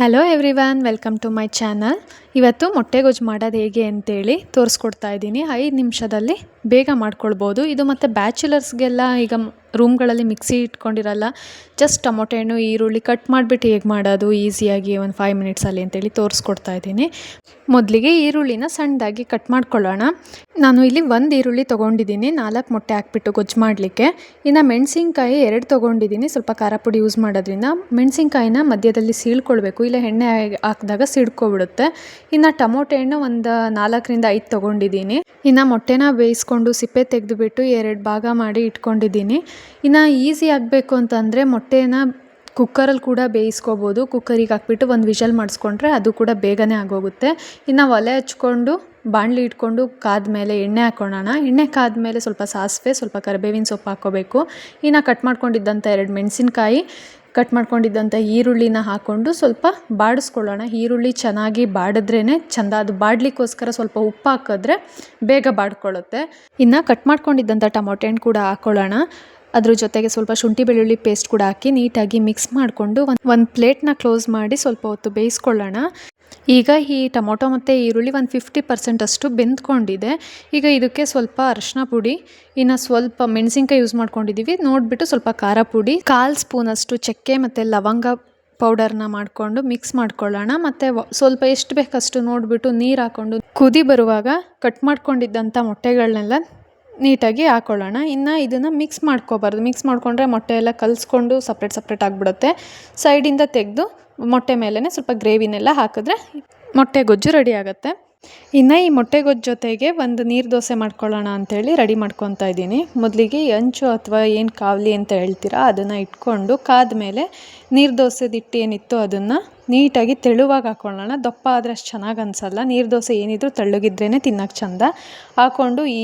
Hello everyone welcome to my channel ಇವತ್ತು ಮೊಟ್ಟೆ ಗೊಜ್ಜು ಮಾಡೋದು ಹೇಗೆ ಅಂತೇಳಿ ತೋರಿಸ್ಕೊಡ್ತಾ ಇದ್ದೀನಿ. ಐದು ನಿಮಿಷದಲ್ಲಿ ಬೇಗ ಮಾಡ್ಕೊಳ್ಬೋದು. ಇದು ಮತ್ತು ಬ್ಯಾಚುಲರ್ಸ್ಗೆಲ್ಲ ಈಗ ರೂಮ್ಗಳಲ್ಲಿ ಮಿಕ್ಸಿ ಇಟ್ಕೊಂಡಿರಲ್ಲ ಜಸ್ಟ್ ಟೊಮೊಟೊ ಹಣ್ಣು, ಈರುಳ್ಳಿ ಕಟ್ ಮಾಡಿಬಿಟ್ಟು ಹೇಗೆ ಮಾಡೋದು? ಈಸಿಯಾಗಿ ಒಂದು ಫೈವ್ ಮಿನಿಟ್ಸಲ್ಲಿ ಅಂತೇಳಿ ತೋರಿಸ್ಕೊಡ್ತಾ ಇದ್ದೀನಿ. ಮೊದಲಿಗೆ ಈರುಳ್ಳಿನ ಸಣ್ಣದಾಗಿ ಕಟ್ ಮಾಡ್ಕೊಳ್ಳೋಣ. ನಾನು ಇಲ್ಲಿ ಒಂದು ಈರುಳ್ಳಿ ತೊಗೊಂಡಿದ್ದೀನಿ, ನಾಲ್ಕು ಮೊಟ್ಟೆ ಹಾಕ್ಬಿಟ್ಟು ಗೊಜ್ಜು ಮಾಡಲಿಕ್ಕೆ. ಇನ್ನು ಮೆಣಸಿನ್ಕಾಯಿ ಎರಡು ತೊಗೊಂಡಿದ್ದೀನಿ, ಸ್ವಲ್ಪ ಖಾರ ಪುಡಿ ಯೂಸ್ ಮಾಡೋದ್ರಿಂದ. ಮೆಣಸಿನ್ಕಾಯಿನ ಮಧ್ಯದಲ್ಲಿ ಸೀಳ್ಕೊಳ್ಬೇಕು, ಇಲ್ಲ ಎಣ್ಣೆ ಹಾಕಿದಾಗ ಸಿಡ್ಕೊಬಿಡುತ್ತೆ. ಇನ್ನು ಟೊಮೊಟೊ ಹಣ್ಣು ಒಂದು ನಾಲ್ಕರಿಂದ ಐದು ತೊಗೊಂಡಿದ್ದೀನಿ. ಇನ್ನು ಮೊಟ್ಟೆನ ಬೇಯಿಸ್ಕೊಂಡು ಸಿಪ್ಪೆ ತೆಗೆದುಬಿಟ್ಟು ಎರಡು ಭಾಗ ಮಾಡಿ ಇಟ್ಕೊಂಡಿದ್ದೀನಿ. ಇನ್ನು ಈಸಿ ಆಗಬೇಕು ಅಂತಂದರೆ ಮೊಟ್ಟೆನ ಕುಕ್ಕರಲ್ಲಿ ಕೂಡ ಬೇಯಿಸ್ಕೋಬೋದು. ಕುಕ್ಕರಿಗೆ ಹಾಕ್ಬಿಟ್ಟು ಒಂದು ವಿಷಲ್ ಮಾಡಿಸ್ಕೊಂಡ್ರೆ ಅದು ಕೂಡ ಬೇಗನೆ ಆಗೋಗುತ್ತೆ. ಇನ್ನು ಒಲೆ ಹಚ್ಕೊಂಡು, ಬಾಣಲಿ ಇಟ್ಕೊಂಡು ಕಾದ ಮೇಲೆ ಎಣ್ಣೆ ಹಾಕ್ಕೊಳ್ಳೋಣ ಎಣ್ಣೆ ಕಾದ ಮೇಲೆ ಸ್ವಲ್ಪ ಸಾಸಿವೆ, ಸ್ವಲ್ಪ ಕರಿಬೇವಿನ ಸೊಪ್ಪು ಹಾಕ್ಕೋಬೇಕು ಇನ್ನು ಕಟ್ ಮಾಡ್ಕೊಂಡಿದ್ದಂಥ ಎರಡು ಮೆಣಸಿನ್ಕಾಯಿ, ಕಟ್ ಮಾಡ್ಕೊಂಡಿದ್ದಂಥ ಈರುಳ್ಳಿನ ಹಾಕ್ಕೊಂಡು ಸ್ವಲ್ಪ ಬಾಡಿಸ್ಕೊಳ್ಳೋಣ. ಈರುಳ್ಳಿ ಚೆನ್ನಾಗಿ ಬಾಡಿದ್ರೇ ಚೆಂದ. ಅದು ಬಾಡಲಿಕ್ಕೋಸ್ಕರ ಸ್ವಲ್ಪ ಉಪ್ಪು ಹಾಕಿದ್ರೆ ಬೇಗ ಬಾಡ್ಕೊಳ್ಳುತ್ತೆ. ಇನ್ನು ಕಟ್ ಮಾಡ್ಕೊಂಡಿದ್ದಂಥ ಟೊಮೊಟೆ ಹಣ್ಣು ಕೂಡ ಹಾಕ್ಕೊಳ್ಳೋಣ ಅದ್ರ ಜೊತೆಗೆ ಸ್ವಲ್ಪ ಶುಂಠಿ ಬೆಳ್ಳುಳ್ಳಿ ಪೇಸ್ಟ್ ಕೂಡ ಹಾಕಿ ನೀಟಾಗಿ ಮಿಕ್ಸ್ ಮಾಡಿಕೊಂಡು ಒಂದು ಒಂದು ಪ್ಲೇಟ್ನ ಕ್ಲೋಸ್ ಮಾಡಿ ಸ್ವಲ್ಪ ಹೊತ್ತು ಬೇಯಿಸ್ಕೊಳ್ಳೋಣ. ಈಗ ಈ ಟೊಮೊಟೊ ಮತ್ತು ಈರುಳ್ಳಿ ಒಂದು ಫಿಫ್ಟಿ ಪರ್ಸೆಂಟ್ ಅಷ್ಟು ಬೆಂದ್ಕೊಂಡಿದೆ. ಈಗ ಇದಕ್ಕೆ ಸ್ವಲ್ಪ ಅರಶಿನ ಪುಡಿ, ಇನ್ನು ಸ್ವಲ್ಪ ಮೆಣಸಿನ್ಕಾಯಿ ಯೂಸ್ ಮಾಡ್ಕೊಂಡಿದ್ದೀವಿ ನೋಡಿಬಿಟ್ಟು ಸ್ವಲ್ಪ ಖಾರ ಪುಡಿ, ಕಾಲು ಸ್ಪೂನಷ್ಟು ಚಕ್ಕೆ ಮತ್ತು ಲವಂಗ ಪೌಡರ್ನ ಮಾಡಿಕೊಂಡು ಮಿಕ್ಸ್ ಮಾಡ್ಕೊಳ್ಳೋಣ. ಮತ್ತು ಸ್ವಲ್ಪ ಎಷ್ಟು ಬೇಕಷ್ಟು ನೋಡಿಬಿಟ್ಟು ನೀರು ಹಾಕ್ಕೊಂಡು ಕುದಿ ಬರುವಾಗ ಕಟ್ ಮಾಡ್ಕೊಂಡಿದ್ದಂಥ ಮೊಟ್ಟೆಗಳನ್ನೆಲ್ಲ ನೀಟಾಗಿ ಹಾಕ್ಕೊಳ್ಳೋಣ ಇನ್ನು ಇದನ್ನು ಮಿಕ್ಸ್ ಮಾಡ್ಕೋಬಾರ್ದು. ಮಿಕ್ಸ್ ಮಾಡಿಕೊಂಡ್ರೆ ಮೊಟ್ಟೆ ಎಲ್ಲ ಕಲಿಸ್ಕೊಂಡು ಸಪ್ರೇಟ್ ಸಪ್ರೇಟ್ ಆಗಿಬಿಡುತ್ತೆ. ಸೈಡಿಂದ ತೆಗೆದು ಮೊಟ್ಟೆ ಮೇಲೇ ಸ್ವಲ್ಪ ಗ್ರೇವಿನೆಲ್ಲ ಹಾಕಿದ್ರೆ ಮೊಟ್ಟೆ ಗೊಜ್ಜು ರೆಡಿ ಆಗುತ್ತೆ. ಇನ್ನು ಈ ಮೊಟ್ಟೆ ಗೊಜ್ಜು ಜೊತೆಗೆ ಒಂದು ನೀರು ದೋಸೆ ಮಾಡ್ಕೊಳ್ಳೋಣ ಅಂಥೇಳಿ ರೆಡಿ ಮಾಡ್ಕೊತಾ ಇದ್ದೀನಿ. ಮೊದಲಿಗೆ ಹಂಚು ಅಥವಾ ಏನು ಕಾವಲಿ ಅಂತ ಹೇಳ್ತೀರಾ, ಅದನ್ನು ಇಟ್ಕೊಂಡು ಕಾದ ಮೇಲೆ ನೀರು ದೋಸೆದಿಟ್ಟು ಏನಿತ್ತು ಅದನ್ನು ನೀಟಾಗಿ ತೆಳುವಾಗಿ ಹಾಕ್ಕೊಳ್ಳೋಣ ದಪ್ಪ ಆದರೆ ಅಷ್ಟು ಚೆನ್ನಾಗಿ ಅನಿಸಲ್ಲ. ನೀರು ದೋಸೆ ಏನಿದ್ರು ತೆಳ್ಳಗಿದ್ರೇ ತಿನ್ನೋಕೆ ಚೆಂದ. ಹಾಕ್ಕೊಂಡು ಈ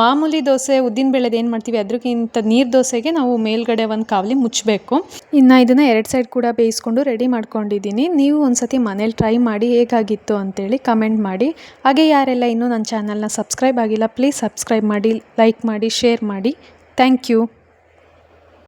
ಮಾಮೂಲಿ ದೋಸೆ ಉದ್ದಿನ ಬೆಳೆದು ಏನು ಮಾಡ್ತೀವಿ? ಅದಕ್ಕಿಂತ ನೀರು ದೋಸೆಗೆ ನಾವು ಮೇಲ್ಗಡೆ ಒಂದು ಕಾವಲಿ ಮುಚ್ಚಬೇಕು ಇನ್ನು ಇದನ್ನು ಎರಡು ಸೈಡ್ ಕೂಡ ಬೇಯಿಸ್ಕೊಂಡು ರೆಡಿ ಮಾಡ್ಕೊಂಡಿದ್ದೀನಿ. ನೀವು ಒಂದು ಸತಿ ಮನೇಲಿ ಟ್ರೈ ಮಾಡಿ ಹೇಗಾಗಿತ್ತು ಅಂತೇಳಿ ಕಮೆಂಟ್ ಮಾಡಿ. ಹಾಗೆ ಯಾರೆಲ್ಲ ಇನ್ನೂ ನನ್ನ ಚಾನಲ್ನ ಸಬ್ಸ್ಕ್ರೈಬ್ ಆಗಿಲ್ಲ ಪ್ಲೀಸ್ ಸಬ್ಸ್ಕ್ರೈಬ್ ಮಾಡಿ ಲೈಕ್ ಮಾಡಿ ಶೇರ್ ಮಾಡಿ. Thank you